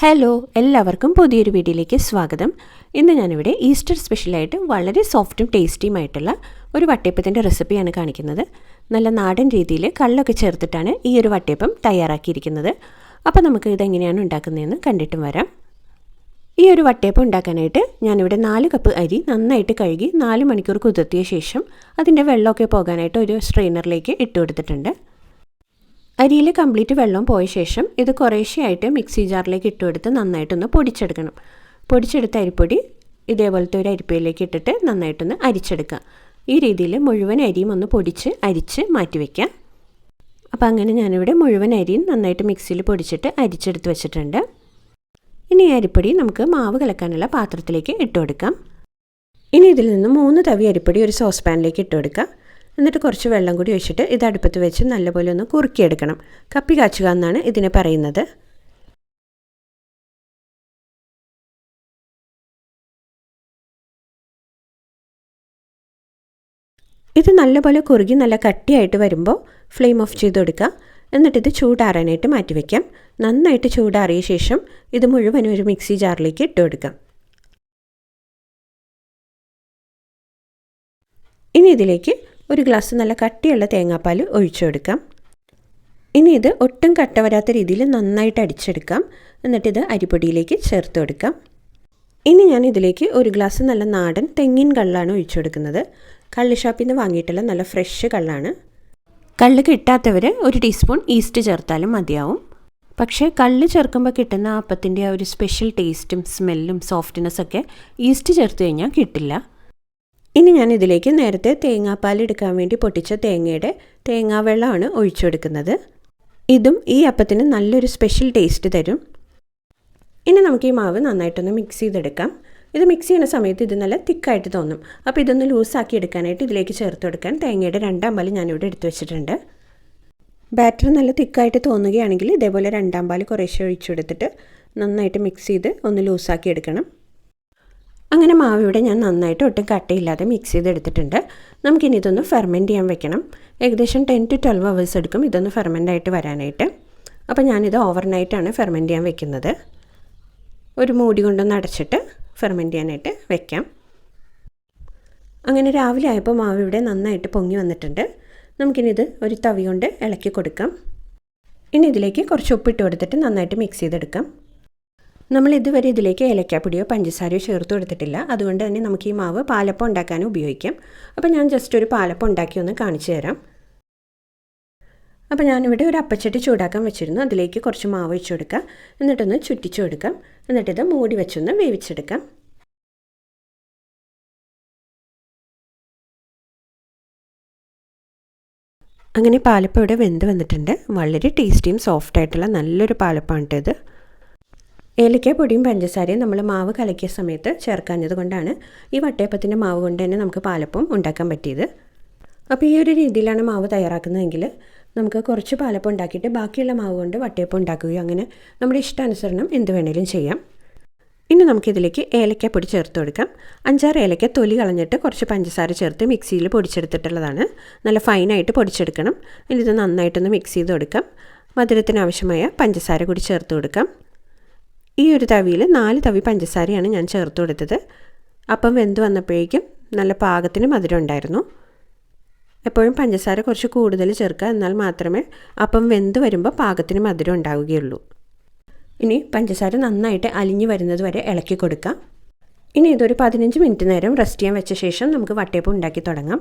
Hello എല്ലാവർക്കും പുതിയൊരു വീഡിയോയിലേക്ക് സ്വാഗതം. ഇന്ന് ഞാനിവിടെ ഈസ്റ്റർ സ്പെഷ്യലായിട്ട് വളരെ സോഫ്റ്റും ടേസ്റ്റിയുമായിട്ടുള്ള ഒരു വട്ടയപ്പത്തിന്റെ റെസിപ്പിയാണ് കാണിക്കുന്നത്. നല്ല നാടൻ രീതിയിൽ കള്ളൊക്കെ ചേർത്തിട്ടാണ് ഈ ഒരു വട്ടയപ്പം തയ്യാറാക്കിയിരിക്കുന്നത്. അപ്പോൾ നമുക്ക് ഇതെങ്ങനെയാണ് ഉണ്ടാക്കുന്നതെന്ന് കണ്ടിട്ടും വരാം. ഈ ഒരു വട്ടയപ്പം ഉണ്ടാക്കാനായിട്ട് ഞാനിവിടെ നാല് കപ്പ് അരി നന്നായിട്ട് കഴുകി നാല് മണിക്കൂർ കുതിർത്തിയ ശേഷം അതിന്റെ വെള്ളമൊക്കെ പോകാനായിട്ട് ഒരു സ്ട്രെയിനറിലേക്ക് ഇട്ട് കൊടുത്തിട്ടുണ്ട്. അരിയിൽ കംപ്ലീറ്റ് വെള്ളം പോയ ശേഷം ഇത് കുറേശ്ശെയായിട്ട് മിക്സി ജാറിലേക്ക് ഇട്ടുകൊടുത്ത് നന്നായിട്ടൊന്ന് പൊടിച്ചെടുക്കണം. പൊടിച്ചെടുത്ത അരിപ്പൊടി ഇതേപോലത്തെ ഒരു അരിപ്പയിലേക്ക് ഇട്ടിട്ട് നന്നായിട്ടൊന്ന് അരിച്ചെടുക്കുക. ഈ രീതിയിൽ മുഴുവൻ അരിയും ഒന്ന് പൊടിച്ച് അരിച്ച് മാറ്റി വയ്ക്കാം അപ്പോൾ അങ്ങനെ ഞാനിവിടെ മുഴുവൻ അരിയും നന്നായിട്ട് മിക്സിയിൽ പൊടിച്ചിട്ട് അരിച്ചെടുത്ത് വെച്ചിട്ടുണ്ട്. ഇനി ഈ അരിപ്പൊടി നമുക്ക് മാവ് കലക്കാനുള്ള പാത്രത്തിലേക്ക് ഇട്ട് കൊടുക്കാം ഇനി ഇതിൽ നിന്ന് മൂന്ന് തവി അരിപ്പൊടി ഒരു സോസ് പാനിലേക്ക് ഇട്ട് കൊടുക്കാം എന്നിട്ട് കുറച്ച് വെള്ളം കൂടി ഒഴിച്ചിട്ട് ഇത് അടുപ്പത്ത് വെച്ച് നല്ലപോലെ ഒന്ന് കുറുക്കിയെടുക്കണം. കപ്പി കാച്ചുക എന്നാണ് ഇതിനെ പറയുന്നത്. ഇത് നല്ലപോലെ കുറുകി നല്ല കട്ടിയായിട്ട് വരുമ്പോൾ ഫ്ലെയിം ഓഫ് ചെയ്ത് കൊടുക്കുക ഇത് ചൂടാറാനായിട്ട് മാറ്റി വയ്ക്കാം നന്നായിട്ട് ചൂടാറിയ ശേഷം ഇത് മുഴുവനും ഒരു മിക്സി ജാറിലേക്ക് ഇട്ട് കൊടുക്കാം. ഇനി ഇതിലേക്ക് ഒരു ഗ്ലാസ് നല്ല കട്ടിയുള്ള തേങ്ങാപ്പാൽ ഒഴിച്ചു കൊടുക്കാം. ഇനി ഇത് ഒട്ടും കട്ട വരാത്ത രീതിയിൽ നന്നായിട്ട് അടിച്ചെടുക്കാം. എന്നിട്ടിത് അരിപ്പൊടിയിലേക്ക് ചേർത്ത് കൊടുക്കാം. ഇനി ഞാൻ ഇതിലേക്ക് ഒരു ഗ്ലാസ് നല്ല നാടൻ തെങ്ങിൻ കള്ളാണ് ഒഴിച്ചു കൊടുക്കുന്നത്. കള്ള് ഷാപ്പിൽ നിന്ന് വാങ്ങിയിട്ടുള്ള നല്ല ഫ്രഷ് കള്ളാണ്. കള്ള് കിട്ടാത്തവർ ഒരു ടീസ്പൂൺ ഈസ്റ്റ് ചേർത്താലും മതിയാവും. പക്ഷേ കള്ള് ചേർക്കുമ്പോൾ കിട്ടുന്ന അപ്പത്തിന്റെ ആ ഒരു സ്പെഷ്യൽ ടേസ്റ്റും സ്മെല്ലും സോഫ്റ്റ്നെസ്സൊക്കെ ഈസ്റ്റ് ചേർത്ത് കഴിഞ്ഞാൽ കിട്ടില്ല. ഇനി ഞാൻ ഇതിലേക്ക് നേരത്തെ തേങ്ങാപ്പാൽ എടുക്കാൻ വേണ്ടി പൊട്ടിച്ച തേങ്ങയുടെ തേങ്ങാവെള്ളമാണ് ഒഴിച്ചു കൊടുക്കുന്നത് ഇതും ഈ അപ്പത്തിന് നല്ലൊരു സ്പെഷ്യൽ ടേസ്റ്റ് തരും. ഇനി നമുക്ക് ഈ മാവ് നന്നായിട്ടൊന്ന് മിക്സ് ചെയ്തെടുക്കാം. ഇത് മിക്സ് ചെയ്യുന്ന സമയത്ത് ഇത് നല്ല തിക്കായിട്ട് തോന്നും. അപ്പോൾ ഇതൊന്ന് ലൂസാക്കി എടുക്കാനായിട്ട് ഇതിലേക്ക് ചേർത്ത് കൊടുക്കാൻ തേങ്ങയുടെ രണ്ടാം പാൽ ഞാനിവിടെ എടുത്തു വെച്ചിട്ടുണ്ട്. ബാറ്റർ നല്ല തിക്കായിട്ട് തോന്നുകയാണെങ്കിൽ ഇതേപോലെ രണ്ടാം പാൽ കുറേശ്ശെ ഒഴിച്ചു കൊടുത്തിട്ട് നന്നായിട്ട് മിക്സ് ചെയ്ത് ഒന്ന് ലൂസാക്കി എടുക്കണം. അങ്ങനെ മാവ് ഇവിടെ ഞാൻ നന്നായിട്ട് ഒട്ടും കട്ടയില്ലാതെ മിക്സ് ചെയ്തെടുത്തിട്ടുണ്ട്. നമുക്കിനി ഇതൊന്ന് ഫെർമെന്റ് ചെയ്യാൻ വെക്കണം. ഏകദേശം ടെൻ ടു ട്വൽവ് അവേഴ്സ് എടുക്കും ഇതൊന്ന് ഫെർമെന്റ് ആയിട്ട് വരാനായിട്ട്. അപ്പോൾ ഞാനിത് ഓവർനൈറ്റാണ് ഫെർമെന്റ് ചെയ്യാൻ വെക്കുന്നത്. ഒരു മൂടി കൊണ്ടൊന്ന് അടച്ചിട്ട് ഫെർമെന്റ് ചെയ്യാനായിട്ട് വെക്കാം. അങ്ങനെ രാവിലെ ആയപ്പോൾ മാവ് ഇവിടെ നന്നായിട്ട് പൊങ്ങി വന്നിട്ടുണ്ട്. നമുക്കിനി ഇത് ഒരു തവി കൊണ്ട് ഇളക്കി കൊടുക്കാം. ഇനി ഇതിലേക്ക് കുറച്ച് ഉപ്പിട്ട് കൊടുത്തിട്ട് നന്നായിട്ട് മിക്സ് ചെയ്തെടുക്കാം. നമ്മൾ ഇതുവരെ ഇതിലേക്ക് ഏലക്കാപ്പൊടിയോ പഞ്ചസാരയോ ചേർത്ത് കൊടുത്തിട്ടില്ല. അതുകൊണ്ട് തന്നെ നമുക്ക് ഈ മാവ് പാലപ്പം ഉണ്ടാക്കാനും ഉപയോഗിക്കാം. അപ്പോൾ ഞാൻ ജസ്റ്റ് ഒരു പാലപ്പം ഉണ്ടാക്കി ഒന്ന് കാണിച്ചു തരാം. അപ്പോൾ ഞാനിവിടെ ഒരു അപ്പച്ചട്ടി ചൂടാക്കാൻ വെച്ചിരുന്നു. അതിലേക്ക് കുറച്ച് മാവ് ഒഴിച്ചു കൊടുക്കാം. എന്നിട്ടൊന്ന് ചുറ്റിച്ചു കൊടുക്കാം. എന്നിട്ടിത് മൂടി വെച്ചൊന്ന് വേവിച്ചെടുക്കാം. അങ്ങനെ പാലപ്പം ഇവിടെ വെന്ത് വന്നിട്ടുണ്ട്. വളരെ ടേസ്റ്റിയും സോഫ്റ്റ് ആയിട്ടുള്ള നല്ലൊരു പാലപ്പമാണ് ഇത് ഏലക്ക പൊടിയും പഞ്ചസാരയും നമ്മൾ മാവ് കലക്കിയ സമയത്ത് ചേർക്കാഞ്ഞത് കൊണ്ടാണ് ഈ വട്ടയപ്പത്തിന്റെ മാവ് കൊണ്ട് തന്നെ നമുക്ക് പാലപ്പം ഉണ്ടാക്കാൻ പറ്റിയത്. അപ്പോൾ ഈ ഒരു രീതിയിലാണ് മാവ് തയ്യാറാക്കുന്നതെങ്കിൽ നമുക്ക് കുറച്ച് പാലപ്പം ഉണ്ടാക്കിയിട്ട് ബാക്കിയുള്ള മാവ് കൊണ്ട് വട്ടയപ്പം ഉണ്ടാക്കുകയോ അങ്ങനെ നമ്മുടെ ഇഷ്ടാനുസരണം എന്ത് വേണേലും ചെയ്യാം. ഇനി നമുക്കിതിലേക്ക് ഏലക്കപ്പൊടി ചേർത്ത് കൊടുക്കാം. അഞ്ചാറ് ഏലക്ക തൊലി കളഞ്ഞിട്ട് കുറച്ച് പഞ്ചസാര ചേർത്ത് മിക്സിയിൽ പൊടിച്ചെടുത്തിട്ടുള്ളതാണ്. നല്ല ഫൈനായിട്ട് പൊടിച്ചെടുക്കണം. ഇനി ഇത് നന്നായിട്ടൊന്ന് മിക്സ് ചെയ്ത് കൊടുക്കാം. മധുരത്തിന് ആവശ്യമായ പഞ്ചസാര കൂടി ചേർത്ത് കൊടുക്കാം. ഈ ഒരു തവിയിൽ നാല് തവി പഞ്ചസാരയാണ് ഞാൻ ചേർത്ത് കൊടുത്തത്. അപ്പം വെന്ത് വന്നപ്പോഴേക്കും നല്ല പാകത്തിന് മധുരം ഉണ്ടായിരുന്നു. എപ്പോഴും പഞ്ചസാര കുറച്ച് കൂടുതൽ ചേർക്കുക എന്നാൽ മാത്രമേ അപ്പം വെന്ത് വരുമ്പോൾ പാകത്തിന് മധുരം ഉണ്ടാവുകയുള്ളൂ. ഇനി പഞ്ചസാര നന്നായിട്ട് അലിഞ്ഞു വരുന്നത് വരെ ഇളക്കി കൊടുക്കാം. ഇനി ഇതൊരു പതിനഞ്ച് മിനിറ്റ് നേരം റെസ്റ്റ് ചെയ്യാൻ വെച്ച ശേഷം നമുക്ക് വട്ടയപ്പം ഉണ്ടാക്കി തുടങ്ങാം.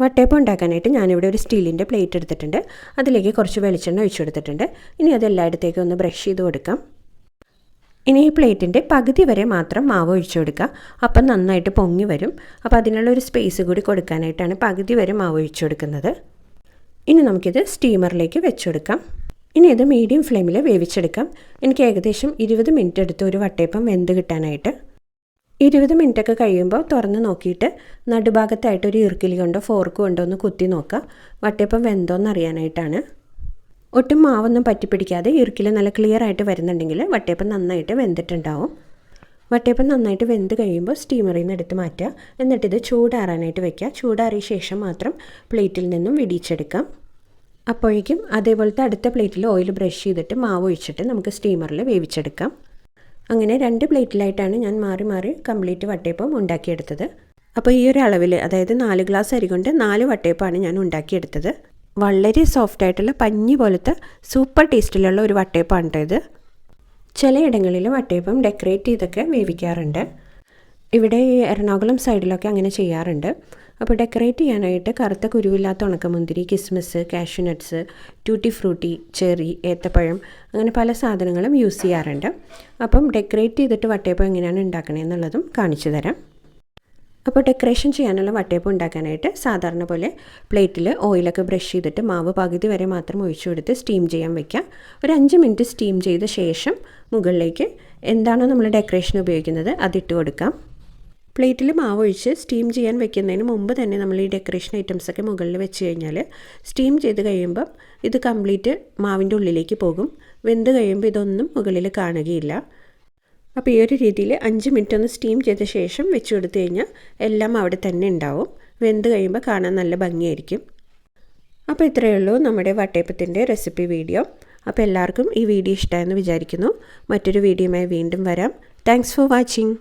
വട്ടയപ്പം ഉണ്ടാക്കാനായിട്ട് ഞാനിവിടെ ഒരു സ്റ്റീലിന്റെ പ്ലേറ്റ് എടുത്തിട്ടുണ്ട്. അതിലേക്ക് കുറച്ച് വെളിച്ചെണ്ണ ഒഴിച്ചു കൊടുത്തിട്ടുണ്ട്. ഇനി അത് എല്ലായിടത്തേക്കും ഒന്ന് ബ്രഷ് ചെയ്ത് കൊടുക്കാം. ഇനി ഈ പ്ലേറ്റിന്റെ പകുതി വരെ മാത്രം മാവ് ഒഴിച്ചു കൊടുക്കുക. അപ്പം നന്നായിട്ട് പൊങ്ങി വരും. അപ്പോൾ അതിനുള്ള ഒരു സ്പേസ് കൂടി കൊടുക്കാനായിട്ടാണ് പകുതി വരെ മാവ് ഒഴിച്ചു കൊടുക്കുന്നത്. ഇനി നമുക്കിത് സ്റ്റീമറിലേക്ക് വെച്ചുകൊടുക്കാം ഇനി ഇത് മീഡിയം ഫ്ലെയിമിൽ വേവിച്ചെടുക്കാം. എനിക്ക് ഏകദേശം ഇരുപത് മിനിറ്റ് എടുത്ത് ഒരു വട്ടയപ്പം വെന്ത് കിട്ടാനായിട്ട്. ഇരുപത് മിനിറ്റൊക്കെ കഴിയുമ്പോൾ തുറന്ന് നോക്കിയിട്ട് നടുഭാഗത്തായിട്ട് ഒരു ഇറുക്കിലി കൊണ്ടോ ഫോർക്ക് കൊണ്ടോ ഒന്ന് കുത്തി നോക്കുക. വട്ടയപ്പം വെന്തോന്ന് അറിയാനായിട്ടാണ് ഒട്ടും മാവൊന്നും പറ്റിപ്പിടിക്കാതെ ഇറുക്കിൽ നല്ല ക്ലിയർ ആയിട്ട് വരുന്നുണ്ടെങ്കിൽ വട്ടയപ്പം നന്നായിട്ട് വെന്തിട്ടുണ്ടാവും. വട്ടയപ്പം നന്നായിട്ട് വെന്ത് കഴിയുമ്പോൾ സ്റ്റീമറിൽ നിന്ന് എടുത്ത് മാറ്റുക എന്നിട്ടിത് ചൂടാറാനായിട്ട് വെക്കുക ചൂടാറിയ ശേഷം മാത്രം പ്ലേറ്റിൽ നിന്നും വിടിയിച്ചെടുക്കാം. അപ്പോഴേക്കും അതേപോലത്തെ അടുത്ത പ്ലേറ്റിൽ ഓയിൽ ബ്രഷ് ചെയ്തിട്ട് മാവ് ഒഴിച്ചിട്ട് നമുക്ക് സ്റ്റീമറിൽ വേവിച്ചെടുക്കാം. അങ്ങനെ രണ്ട് പ്ലേറ്റിലായിട്ടാണ് ഞാൻ മാറി മാറി കംപ്ലീറ്റ് വട്ടയപ്പം ഉണ്ടാക്കിയെടുത്തത്. അപ്പോൾ ഈ ഒരു അളവിൽ അതായത് നാല് ഗ്ലാസ് അരി കൊണ്ട് നാല് വട്ടയപ്പമാണ് ഞാൻ ഉണ്ടാക്കിയെടുത്തത്. വളരെ സോഫ്റ്റ് ആയിട്ടുള്ള പഞ്ഞി പോലത്തെ സൂപ്പർ ടേസ്റ്റിലുള്ള ഒരു വട്ടയപ്പമാണ് ഇത്. ചിലയിടങ്ങളിൽ വട്ടയപ്പം ഡെക്കറേറ്റ് ചെയ്തൊക്കെ വേവിക്കാറുണ്ട്. ഇവിടെ എറണാകുളം സൈഡിലൊക്കെ അങ്ങനെ ചെയ്യാറുണ്ട്. അപ്പോൾ ഡെക്കറേറ്റ് ചെയ്യാനായിട്ട് കറുത്ത കുരുവില്ലാത്ത ഉണക്കമുന്തിരി കിസ്മിസ് cashew nuts tutti frutti cherry ഏത്തപ്പഴം അങ്ങനെ പല സാധനങ്ങളും യൂസ് ചെയ്യാറുണ്ട്. അപ്പം ഡെക്കറേറ്റ് ചെയ്തിട്ട് വട്ടയപ്പം എങ്ങനെയാണ് ഉണ്ടാക്കണതെന്നുള്ളതും കാണിച്ചു തരാം. അപ്പോൾ ഡെക്കറേഷൻ ചെയ്യാനുള്ള വട്ടയപ്പം ഉണ്ടാക്കാനായിട്ട് സാധാരണ പോലെ പ്ലേറ്റിൽ ഓയിലൊക്കെ ബ്രഷ് ചെയ്തിട്ട് മാവ് പകുതി വരെ മാത്രം ഒഴിച്ചു കൊടുത്ത് സ്റ്റീം ചെയ്യാൻ വെക്കാം. ഒരു അഞ്ച് മിനിറ്റ് സ്റ്റീം ചെയ്ത ശേഷം മുകളിലേക്ക് എന്താണോ നമ്മൾ ഡെക്കറേഷൻ ഉപയോഗിക്കുന്നത് അതിട്ട് കൊടുക്കാം. പ്ലേറ്റിൽ മാവ് ഒഴിച്ച് സ്റ്റീം ചെയ്യാൻ വെക്കുന്നതിന് മുമ്പ് തന്നെ നമ്മൾ ഈ ഡെക്കറേഷൻ ഐറ്റംസൊക്കെ മുകളിൽ വെച്ച് കഴിഞ്ഞാൽ സ്റ്റീം ചെയ്ത് കഴിയുമ്പം ഇത് കംപ്ലീറ്റ് മാവിന്റെ ഉള്ളിലേക്ക് പോകും. വെന്ത് കഴിയുമ്പോൾ ഇതൊന്നും മുകളിൽ കാണുകയില്ല. അപ്പോൾ ഈ ഒരു രീതിയിൽ അഞ്ച് മിനിറ്റ് ഒന്ന് സ്റ്റീം ചെയ്ത ശേഷം വെച്ച് കൊടുത്തു കഴിഞ്ഞാൽ എല്ലാം അവിടെ തന്നെ ഉണ്ടാവും. വെന്ത് കഴിയുമ്പോൾ കാണാൻ നല്ല ഭംഗിയായിരിക്കും. അപ്പോൾ ഇത്രയേ ഉള്ളൂ നമ്മുടെ വട്ടയപ്പത്തിന്റെ റെസിപ്പി വീഡിയോ അപ്പോൾ എല്ലാവർക്കും ഈ വീഡിയോ ഇഷ്ടമായെന്ന് വിചാരിക്കുന്നു. മറ്റൊരു വീഡിയോയുമായി വീണ്ടും വരാം. Thanks for watching